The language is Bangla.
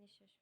নিঃশ্বাস